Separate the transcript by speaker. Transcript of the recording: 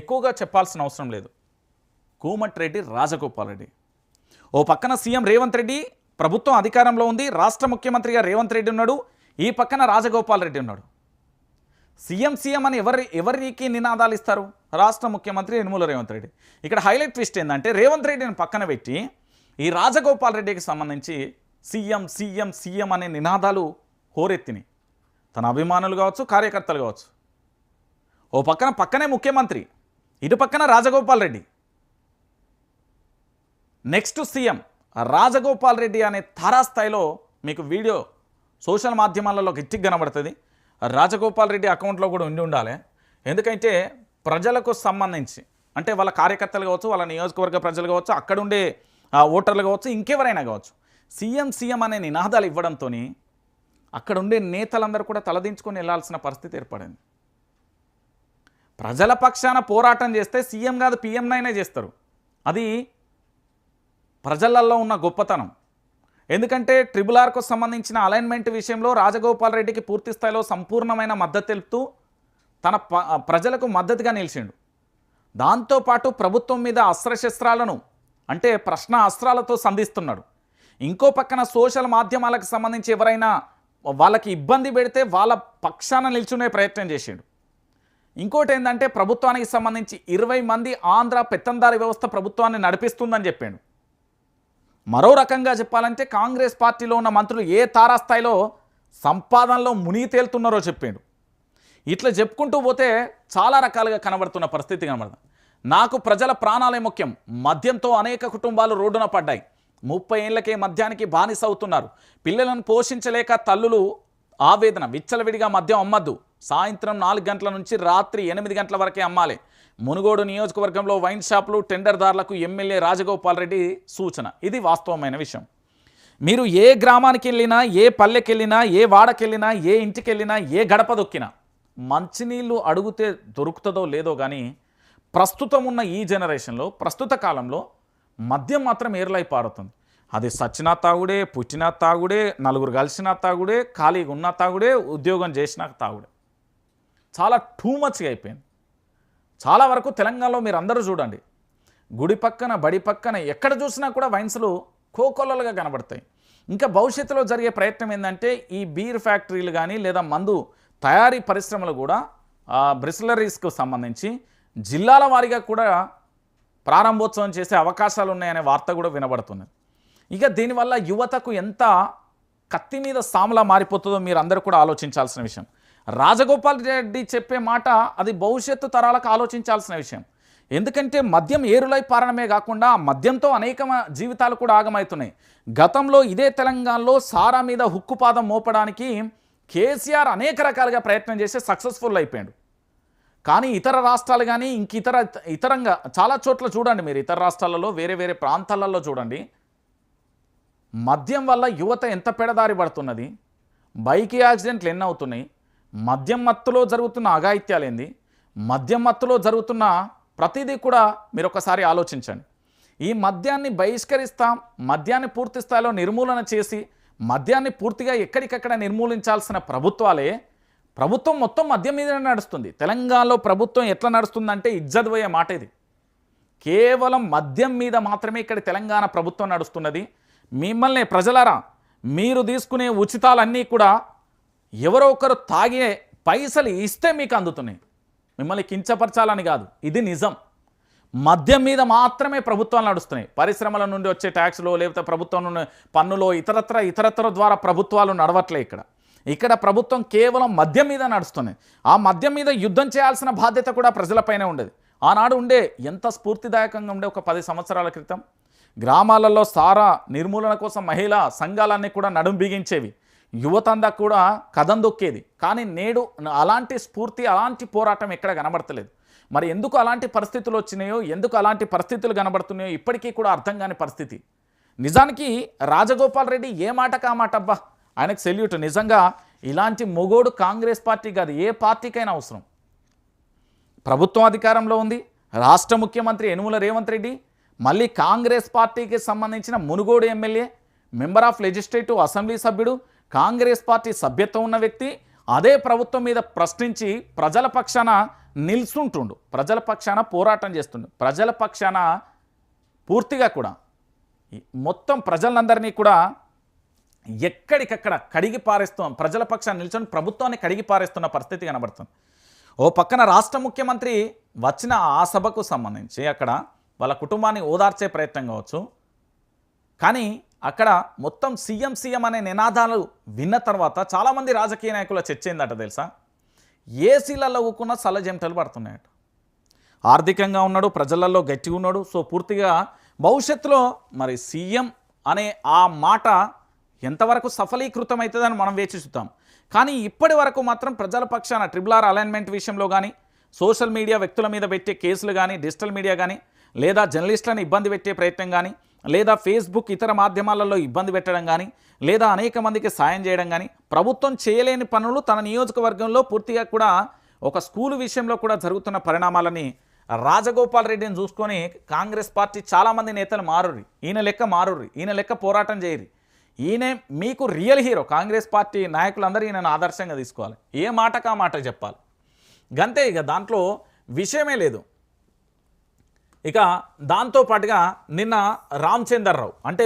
Speaker 1: ఎక్కువగా చెప్పాల్సిన అవసరం లేదు. కోమటిరెడ్డి రాజగోపాల్ రెడ్డి. ఓ పక్కన సీఎం రేవంత్ రెడ్డి ప్రభుత్వం అధికారంలో ఉంది రాష్ట్ర ముఖ్యమంత్రిగా రేవంత్ రెడ్డి ఉన్నాడు ఈ పక్కన రాజగోపాల్ రెడ్డి ఉన్నాడు. సీఎం సీఎం అని ఎవరి ఎవరికి నినాదాలు ఇస్తారు? రాష్ట్ర ముఖ్యమంత్రి యనుమల రేవంత్ రెడ్డి. ఇక్కడ హైలైట్ ట్విస్ట్ ఏంటంటే రేవంత్ రెడ్డిని పక్కన పెట్టి ఈ రాజగోపాల్ రెడ్డికి సంబంధించి సీఎం సీఎం సీఎం అనే నినాదాలు హోరెత్తినాయి. తన అభిమానులు కావచ్చు కార్యకర్తలు కావచ్చు. ఓ పక్కన పక్కనే ముఖ్యమంత్రి ఇటు పక్కన రాజగోపాల్ రెడ్డి. నెక్స్ట్ సీఎం రాజగోపాల్ రెడ్డి అనే తారాస్థాయిలో మీకు వీడియో సోషల్ మాధ్యమాలలో గట్టిగా కనబడుతుంది. రాజగోపాల్ రెడ్డి అకౌంట్లో కూడా ఉండి ఉండాలి. ఎందుకంటే ప్రజలకు సంబంధించి అంటే వాళ్ళ కార్యకర్తలు కావచ్చు వాళ్ళ నియోజకవర్గ ప్రజలు కావచ్చు అక్కడుండే ఓటర్లు కావచ్చు ఇంకెవరైనా కావచ్చు సీఎం సీఎం అనే నినాదాలు ఇవ్వడంతో అక్కడ ఉండే నేతలందరూ కూడా తలదించుకొని వెళ్ళాల్సిన పరిస్థితి ఏర్పడింది. ప్రజల పక్షాన పోరాటం చేస్తే సీఎం కాదు పీఎంనైనా చేస్తారు. అది ప్రజలల్లో ఉన్న గొప్పతనం. ఎందుకంటే ట్రిబుల్ ఆర్కు సంబంధించిన అలైన్మెంట్ విషయంలో రాజగోపాల్ రెడ్డికి పూర్తి స్థాయిలో సంపూర్ణమైన మద్దతు తెలుపుతూ తన ప- ప్రజలకు మద్దతుగా నిలిచిండు. దాంతోపాటు ప్రభుత్వం మీద అస్త్రశస్త్రాలను అంటే ప్రశ్న అస్త్రాలతో సంధిస్తున్నాడు. ఇంకో పక్కన సోషల్ మాధ్యమాలకు సంబంధించి ఎవరైనా వాళ్ళకి ఇబ్బంది పెడితే వాళ్ళ పక్షాన నిల్చునే ప్రయత్నం చేసిండు. ఇంకోటి ఏంటంటే ప్రభుత్వానికి సంబంధించి ఇరవై మంది ఆంధ్ర పెత్తందారి వ్యవస్థ ప్రభుత్వాన్ని నడిపిస్తుందని చెప్పాడు. మరో రకంగా చెప్పాలంటే కాంగ్రెస్ పార్టీలో ఉన్న మంత్రులు ఏ తారాస్థాయిలో సంపాదనలో మునిగి తేలుతున్నారో చెప్పాడు. ఇట్లా చెప్పుకుంటూ పోతే చాలా రకాలుగా కనబడుతున్న పరిస్థితి కనబడుతుంది. నాకు ప్రజల ప్రాణాలే ముఖ్యం. మద్యంతో అనేక కుటుంబాలు రోడ్డున పడ్డాయి. ముప్పై ఏళ్ళకే మద్యానికి బానిస అవుతున్నారు. పిల్లలను పోషించలేక తల్లులు ఆవేదన విచ్చలవిడిగా మద్యం అమ్మద్దు. సాయంత్రం నాలుగు గంటల నుంచి రాత్రి ఎనిమిది గంటల వరకే అమ్మాలి. మునుగోడు నియోజకవర్గంలో వైన్ షాపులు టెండర్దారులకు ఎమ్మెల్యే రాజగోపాల్ రెడ్డి సూచన. ఇది వాస్తవమైన విషయం. మీరు ఏ గ్రామానికి వెళ్ళినా ఏ పల్లెకి వెళ్ళినా ఏ వాడకెళ్ళినా ఏ ఇంటికి వెళ్ళినా ఏ గడప దొక్కినా మంచినీళ్ళు అడుగుతే దొరుకుతుందో లేదో కానీ ప్రస్తుతం ఉన్న ఈ జనరేషన్లో ప్రస్తుత కాలంలో మద్యం మాత్రం ఏర్లై పారుతుంది. అది సచ్చినా తాగుడే పుట్టినా తాగుడే నలుగురు కలిసినా తాగుడే ఖాళీగా ఉన్న తాగుడే ఉద్యోగం చేసినా తాగుడే. చాలా టూ మచ్గా అయిపోయింది. చాలా వరకు తెలంగాణలో మీరు అందరూ చూడండి. గుడి పక్కన బడి పక్కన ఎక్కడ చూసినా కూడా వైన్స్లు కోకొల్లలుగా కనబడతాయి. ఇంకా భవిష్యత్తులో జరిగే ప్రయత్నం ఏంటంటే ఈ బీర్ ఫ్యాక్టరీలు కానీ లేదా మందు తయారీ పరిశ్రమలు కూడా బ్రిస్లరీస్కు సంబంధించి జిల్లాల వారీగా కూడా ప్రారంభోత్సవం చేసే అవకాశాలు ఉన్నాయనే వార్త కూడా వినబడుతున్నది ఇక దీనివల్ల యువతకు ఎంత కత్తి మీద సామలా మారిపోతుందో మీరు అందరూ కూడా ఆలోచించాల్సిన విషయం. రాజగోపాల్ రెడ్డి చెప్పే మాట అది భవిష్యత్తు తరాలకు ఆలోచించాల్సిన విషయం. ఎందుకంటే మద్యం ఏరులై పారణమే కాకుండా మద్యంతో అనేక జీవితాలు కూడా ఆగమవుతున్నాయి గతంలో ఇదే తెలంగాణలో సారా మీద హుక్కుపాదం మోపడానికి కేసీఆర్ అనేక రకాలుగా ప్రయత్నం చేసి సక్సెస్ఫుల్ అయిపోయాడు. కానీ ఇతర రాష్ట్రాలు కానీ ఇంక ఇతర ఇతరంగా చాలా చోట్ల చూడండి మీరు ఇతర రాష్ట్రాలలో వేరే వేరే ప్రాంతాలలో చూడండి. మద్యం వల్ల యువత ఎంత పెడదారి పడుతున్నది? బైక్ యాక్సిడెంట్లు ఎన్ని అవుతున్నాయి మద్యం మత్తులో జరుగుతున్న అఘాయిత్యాలేంది? మద్యం మత్తులో జరుగుతున్న ప్రతిదీ కూడా మీరు ఒకసారి ఆలోచించండి. ఈ మద్యాన్ని బహిష్కరిస్తాం మద్యాన్ని పూర్తి స్థాయిలో నిర్మూలన చేసి మద్యాన్ని పూర్తిగా ఎక్కడికక్కడ నిర్మూలించాల్సిన ప్రభుత్వాలే ప్రభుత్వం మొత్తం మద్యం మీదనే నడుస్తుంది. తెలంగాణలో ప్రభుత్వం ఎట్లా నడుస్తుందంటే ఇజ్జద్వయ్యే మాట ఇది కేవలం మద్యం మీద మాత్రమే ఇక్కడ తెలంగాణ ప్రభుత్వం నడుస్తున్నది. మిమ్మల్ని ప్రజలారా మీరు తీసుకునే ఉచితాలన్నీ కూడా ఎవరో ఒకరు తాగే పైసలు ఇస్తే మీకు అందుతున్నాయి. మిమ్మల్ని కించపరచాలని కాదు. ఇది నిజం. మద్యం మీద మాత్రమే ప్రభుత్వాలు నడుస్తున్నాయి. పరిశ్రమల నుండి వచ్చే ట్యాక్స్లో లేకపోతే ప్రభుత్వం నుండి పన్నులో ఇతరత్ర ఇతరత్ర ద్వారా ప్రభుత్వాలు నడవట్లే ఇక్కడ. ఇక్కడ ప్రభుత్వం కేవలం మద్యం మీద నడుస్తున్నాయి ఆ మద్యం మీద యుద్ధం చేయాల్సిన బాధ్యత కూడా ప్రజలపైనే ఉండేది. ఆనాడు ఉండే ఎంత స్ఫూర్తిదాయకంగా ఉండే ఒక పది సంవత్సరాల క్రితం గ్రామాలలో సారా నిర్మూలన కోసం మహిళా సంఘాలన్నీ కూడా నడుం బిగించేవి. యువతందా కూడా కథం దొక్కేది. కానీ నేడు అలాంటి స్ఫూర్తి అలాంటి పోరాటం ఎక్కడ కనబడతలేదు. మరి ఎందుకు అలాంటి పరిస్థితులు వచ్చినాయో ఎందుకు అలాంటి పరిస్థితులు కనబడుతున్నాయో ఇప్పటికీ కూడా అర్థం కాని పరిస్థితి. నిజానికి రాజగోపాల్ రెడ్డి ఏ మాటకు ఆ మాట అబ్బా? ఆయనకు సెల్యూట్. నిజంగా ఇలాంటి మొగోడు కాంగ్రెస్ పార్టీ కాదు ఏ పార్టీకైనా అవసరం. ప్రభుత్వం అధికారంలో ఉంది. రాష్ట్ర ముఖ్యమంత్రి యనుమల రేవంత్ రెడ్డి మళ్ళీ కాంగ్రెస్ పార్టీకి సంబంధించిన Munugode MLA member of legislative assembly సభ్యుడు కాంగ్రెస్ పార్టీ సభ్యత్వం ఉన్న వ్యక్తి అదే ప్రభుత్వం మీద ప్రశ్నించి ప్రజల పక్షాన నిల్చుంటుండు. ప్రజల పక్షాన పోరాటం చేస్తుండు. ప్రజల పక్షాన పూర్తిగా కూడా మొత్తం ప్రజలందరినీ కూడా ఎక్కడికక్కడ కడిగి పారేస్తాం ప్రజల పక్షాన నిల్చొని ప్రభుత్వాన్ని కడిగి పారేస్తున్న పరిస్థితి కనబడుతుంది. ఓ పక్కన రాష్ట్ర ముఖ్యమంత్రి వచ్చిన ఆ సభకు సంబంధించి అక్కడ వాళ్ళ కుటుంబాన్ని ఓదార్చే ప్రయత్నం కావచ్చు. కానీ అక్కడ మొత్తం సీఎం సీఎం అనే నినాదాలు విన్న తర్వాత చాలామంది రాజకీయ నాయకుల చర్చ ఏందట తెలుసా? ఏసీలలో ఊకున్న సలజెంటలు పడుతున్నాయట. ఆర్థికంగా ఉన్నాడు ప్రజలలో గట్టిగా ఉన్నాడు. సో పూర్తిగా భవిష్యత్తులో మరి సీఎం అనే ఆ మాట ఎంతవరకు సఫలీకృతం అవుతుందని మనం వేచి చూద్దాం కానీ ఇప్పటి వరకు మాత్రం ప్రజల పక్షాన ట్రిబుల్ ఆర్ అలైన్మెంట్ విషయంలో కానీ సోషల్ మీడియా వ్యక్తుల మీద పెట్టే కేసులు కానీ డిజిటల్ మీడియా కానీ లేదా జర్నలిస్టులను ఇబ్బంది పెట్టే ప్రయత్నం కానీ లేదా ఫేస్బుక్ ఇతర మాధ్యమాలలో ఇబ్బంది పెట్టడం కానీ లేదా అనేక మందికి సాయం చేయడం కానీ ప్రభుత్వం చేయలేని పనులు తన నియోజకవర్గంలో పూర్తిగా కూడా ఒక స్కూలు విషయంలో కూడా జరుగుతున్న పరిణామాలని రాజగోపాల్ రెడ్డిని చూసుకొని కాంగ్రెస్ పార్టీ చాలామంది నేతలు మారుర్రి. ఈయన లెక్క మారుర్రి. ఈయన లెక్క పోరాటం చేయరు ఈయనే మీకు రియల్ హీరో. కాంగ్రెస్ పార్టీ నాయకులందరూ ఈయనను ఆదర్శంగా తీసుకోవాలి. ఏ మాటకా మాట చెప్పాలి. గంతే ఇక దాంట్లో విషయమే లేదు. ఇక దాంతో పాటుగా నిన్న రామచందర్రావు అంటే